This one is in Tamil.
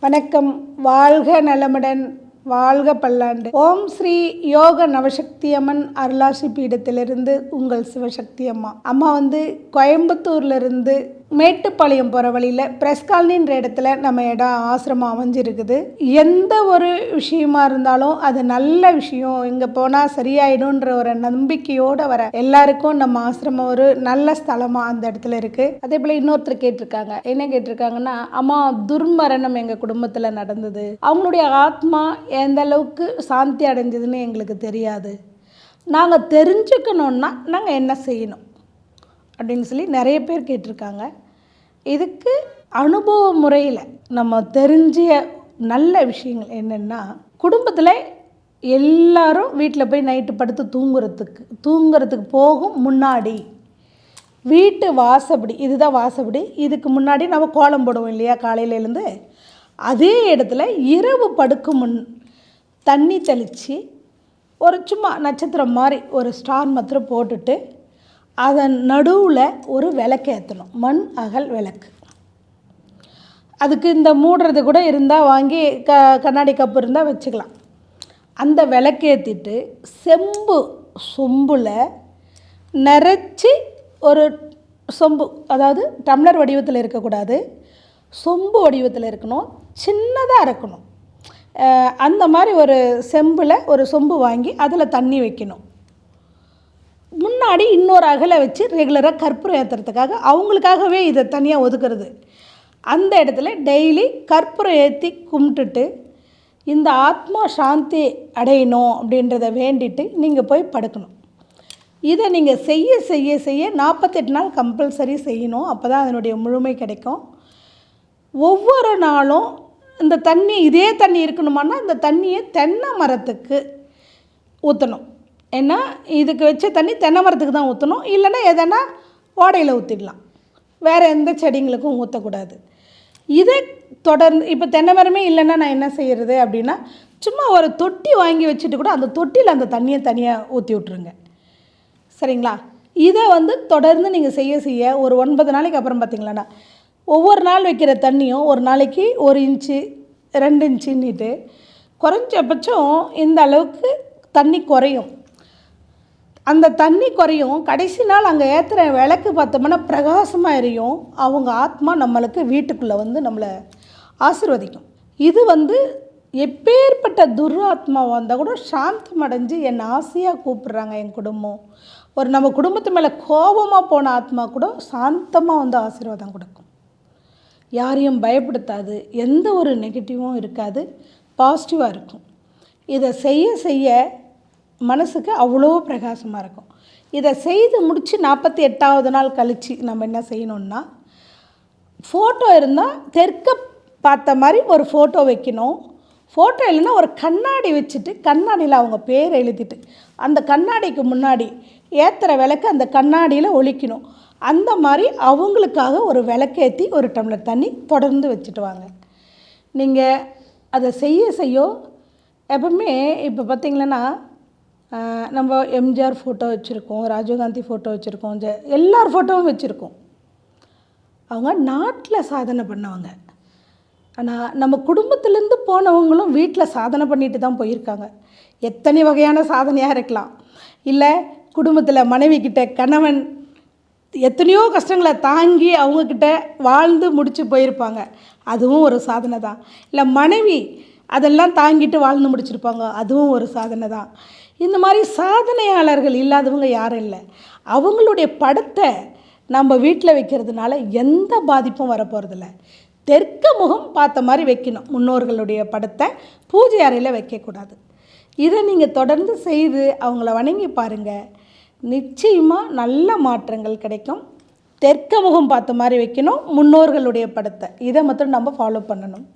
வணக்கம். வாழ்க நலமுடன். வாழ்க பல்லாண்டு. ஓம் ஸ்ரீ யோக நவசக்தி அம்மன் அருளாசி பீடத்திலிருந்து உங்கள் சிவசக்தி அம்மா அம்மா வந்து கோயம்புத்தூர்லேருந்து மேட்டுப்பாளையம் போகிற வழியில் ப்ரெஸ் காலனின்ற இடத்துல நம்ம இடம் ஆசிரமம் அமைஞ்சிருக்குது. எந்த ஒரு விஷயமா இருந்தாலும் அது நல்ல விஷயம். இங்கே போனால் சரியாயிடும்ன்ற ஒரு நம்பிக்கையோடு வர எல்லாருக்கும் நம்ம ஆசிரமம் ஒரு நல்ல ஸ்தலமாக அந்த இடத்துல இருக்குது அதே போல் இன்னொருத்தர் கேட்டிருக்காங்க. என்ன கேட்டிருக்காங்கன்னா அம்மா துர்மரணம் எங்கள் குடும்பத்தில் நடந்தது. அவங்களுடைய ஆத்மா எந்த அளவுக்கு சாந்தி அடைஞ்சதுன்னு எங்களுக்கு தெரியாது. நாங்கள் தெரிஞ்சுக்கணுன்னா நாங்கள் என்ன செய்யணும்? அப்படின்னு சொல்லி நிறைய பேர் கேட்டிருக்காங்க. இதுக்கு அனுபவ முறையில் நம்ம தெரிஞ்ச நல்ல விஷயங்கள் என்னென்னா குடும்பத்தில் எல்லாரும் வீட்டில் போய் நைட்டு படுத்து தூங்குறதுக்கு தூங்குறதுக்கு போகும் முன்னாடி. வீட்டு வாசப்படி இதுதான் வாசப்படி இதுக்கு முன்னாடி நம்ம கோலம் போடுவோம் இல்லையா காலையிலேருந்து அதே இடத்துல இரவு படுக்கும் முன் தண்ணி தெளித்து ஒரு சும்மா நட்சத்திரம் மாதிரி ஒரு ஸ்டார் மாத்திரம் போட்டுட்டு அதன் நடுவில் ஒரு விளக்கு ஏற்றணும் மண் அகல் விளக்கு. அதுக்கு இந்த மூடுறது கூட இருந்தால் வாங்கி க கண்ணாடி கப்பு இருந்தால் வச்சுக்கலாம். அந்த விளக்கேற்றிட்டு செம்பு சொம்பில் நிறச்சி ஒரு சொம்பு அதாவது டம்ளர் வடிவத்தில் இருக்கக்கூடாது. சொம்பு வடிவத்தில் இருக்கணும். சின்னதாக இருக்கணும் அந்த மாதிரி ஒரு செம்பில் ஒரு சொம்பு வாங்கி அதில் தண்ணி வைக்கணும். முன்னாடி இன்னொரு அகலை வச்சு ரெகுலராக கற்பூரம் ஏற்றுறதுக்காக அவங்களுக்காகவே இதை தனியாக ஒதுக்குறது. அந்த இடத்துல டெய்லி கற்பூரம் ஏற்றி கும்பிட்டுட்டு இந்த ஆத்மா சாந்தி அடையணும் அப்படின்றத வேண்டிட்டு நீங்கள் போய் படுக்கணும். இதை நீங்கள் செய்ய செய்ய செய்ய நாற்பத்தெட்டு நாள் கம்பல்சரி செய்யணும். அப்போ தான் அதனுடைய முழுமை கிடைக்கும். ஒவ்வொரு நாளும் இந்த தண்ணி இதே தண்ணி இருக்கணுமானா இந்த தண்ணியை தென்னை மரத்துக்கு ஊற்றணும் ஏன்னா இதுக்கு வச்ச தண்ணி தென்னை மரத்துக்கு தான் ஊற்றணும் இல்லைன்னா எதனா ஓடையில் ஊற்றிடலாம் வேறு எந்த செடிங்களுக்கும் ஊற்றக்கூடாது இதை தொடர்ந்து இப்போ தென்னை மரமே இல்லைன்னா நான் என்ன செய்கிறது அப்படின்னா சும்மா ஒரு தொட்டி வாங்கி வச்சுட்டு கூட அந்த தொட்டியில் அந்த தண்ணியை தனியாக ஊற்றி விட்ருங்க சரிங்களா? இதை வந்து தொடர்ந்து நீங்கள் செய்ய செய்ய ஒரு ஒன்பது நாளைக்கு அப்புறம் பார்த்தீங்களாண்ணா ஒவ்வொரு நாள் வைக்கிற தண்ணியும் ஒரு நாளைக்கு ஒரு இன்ச்சு ரெண்டு இன்ச்சுன்னிட்டு குறைஞ்சபட்சம் இந்த அளவுக்கு தண்ணி குறையும். அந்த தண்ணி குறையும். கடைசி நாள் அங்கே ஏற்றுற விளக்கு பார்த்தோம்னா பிரகாசமாக எரியும். அவங்க ஆத்மா நம்மளுக்கு வீட்டுக்குள்ளே வந்து நம்மளை ஆசிர்வதிக்கும். இது வந்து எப்பேற்பட்ட துராத்மாவாக வந்தால் கூட சாந்தம் அடைஞ்சு என்னை ஆசையாக கூப்பிட்றாங்க என் குடும்பம். ஒரு நம்ம குடும்பத்து மேலே கோபமாக போன ஆத்மா கூட சாந்தமாக வந்து ஆசீர்வாதம் கொடுக்கும். யாரையும் பயப்படுத்தாது. எந்த ஒரு நெகட்டிவும் இருக்காது. பாசிட்டிவாக இருக்கும். இதை செய்ய செய்ய மனசுக்கு அவ்வளோ பிரகாசமாக இருக்கும். இதை செய்து முடித்து நாற்பத்தி எட்டாவது நாள் கழித்து நம்ம என்ன செய்யணும்னா ஃபோட்டோ இருந்தால் தெற்க பார்த்த மாதிரி ஒரு ஃபோட்டோ வைக்கணும். ஃபோட்டோ இல்லைன்னா ஒரு கண்ணாடி வச்சுட்டு கண்ணாடியில் அவங்க பேர் எழுதிட்டு அந்த கண்ணாடிக்கு முன்னாடி ஏற்றுற விளக்கு அந்த கண்ணாடியில் ஒழிக்கணும். அந்த மாதிரி அவங்களுக்காக ஒரு விளக்கேற்றி ஒரு டம்ளர் தண்ணி தொடர்ந்து வச்சுட்டு வாங்க. நீங்கள் அதை செய்ய செய்ய எப்பவுமே இப்போ பார்த்திங்கன்னா நம்ம எம்ஜிஆர் ஃபோட்டோ வச்சுருக்கோம் ராஜீவ்காந்தி ஃபோட்டோ வச்சுருக்கோம் ஜெ எல்லார் ஃபோட்டோவும் வச்சுருக்கோம். அவங்க நாட்டில் சாதனை பண்ணவங்க. ஆனால் நம்ம குடும்பத்துலேருந்து போனவங்களும் வீட்டில் சாதனை பண்ணிட்டு தான் போயிருக்காங்க. எத்தனை வகையான சாதனையாக இருக்கலாம். இல்லை குடும்பத்தில் மனைவிக்கிட்ட கணவன் எத்தனையோ கஷ்டங்களை தாங்கி அவங்கக்கிட்ட வாழ்ந்து முடித்து போயிருப்பாங்க. அதுவும் ஒரு சாதனை தான். இல்லை மனைவி அதெல்லாம் தாங்கிட்டு வாழ்ந்து முடிச்சிருப்பாங்க. அதுவும் ஒரு சாதனை தான். இந்த மாதிரி சாதனையாளர்கள் இல்லாதவங்க யாரும் இல்லை. அவங்களுடைய படத்தை நம்ம வீட்டில் வைக்கிறதுனால எந்த பாதிப்பும் வரப்போகிறதில்ல தெற்க முகம் பார்த்த மாதிரி வைக்கணும். முன்னோர்களுடைய படத்தை பூஜை அறையில் வைக்கக்கூடாது. இதை நீங்கள் தொடர்ந்து செய்து அவங்கள வணங்கி பாருங்கள் நிச்சயமாக நல்ல மாற்றங்கள் கிடைக்கும். தெற்க முகம் பார்த்த மாதிரி வைக்கணும். முன்னோர்களுடைய படத்தை. இதை மட்டும் நம்ம ஃபாலோ பண்ணணும்.